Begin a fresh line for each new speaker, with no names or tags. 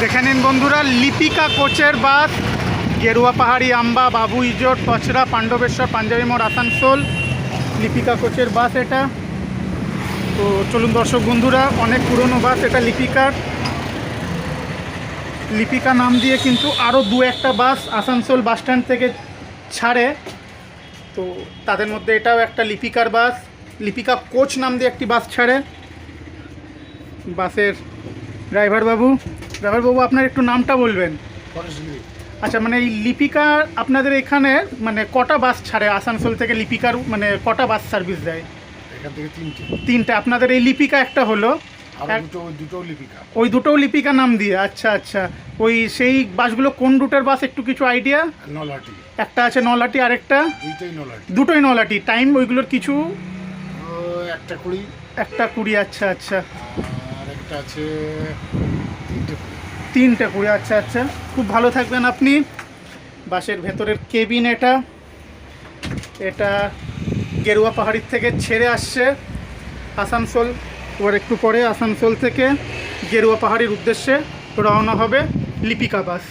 দেখে নিন বন্ধুরা, লিপিকা কোচের বাস, গেরুয়া পাহাড়ি আম্বা, বাবু ইজোট কচরা পাণ্ডবেশ্বর, পাঞ্জাবি মোড়, আসানসোল, লিপিকা কোচের বাস এটা। তো চলুন দর্শক বন্ধুরা, অনেক পুরনো বাস, এটা লিপিকার। লিপিকা নাম দিয়ে কিন্তু আরও দু একটা বাস আসানসোল বাস স্ট্যান্ড থেকে ছাড়ে। তো তাদের মধ্যে এটাও একটা লিপিকার বাস। লিপিকা কোচ নাম দিয়ে একটি বাস ছাড়ে। বাসের ড্রাইভার বাবু। বাবু আপনার একটু নামটা বলবেন। আচ্ছা মানে এই লিপিকা আপনাদের এখানে মানে কটা বাস ছাড়ে? আসানসোল থেকে লিপিকার মানে কটা বাস সার্ভিস দেয়?
এখান থেকে তিনটে।
তিনটে। আপনাদের এই লিপিকা একটা হলো।
ওই দুটো লিপিকা।
দুটোও লিপিকা নাম দিয়ে। আচ্ছা আচ্ছা। ওই সেই বাসগুলো কোন রুটের বাস? একটু কিছু আইডিয়া
নলাটি।
একটা আছে নলাটি আরেকটা? দুটোই নলাটি। টাইম ওইগুলোর কিছু?
একটা কুড়ি।
একটা কুড়ি আচ্ছা আচ্ছা।
আর একটা আছে তিনটে কুড়ি
আচ্ছা আচ্ছা। খুব ভালো থাকবেন আপনি। বাসের ভেতরের কেবিন এটা। এটা গেরুয়া পাহাড়ির থেকে ছেড়ে আসছে আসানসোল। ওর একটু পরে আসানসোল থেকে গেরুয়া পাহাড়ির উদ্দেশ্যে রওনা হবে লিপিকা বাস।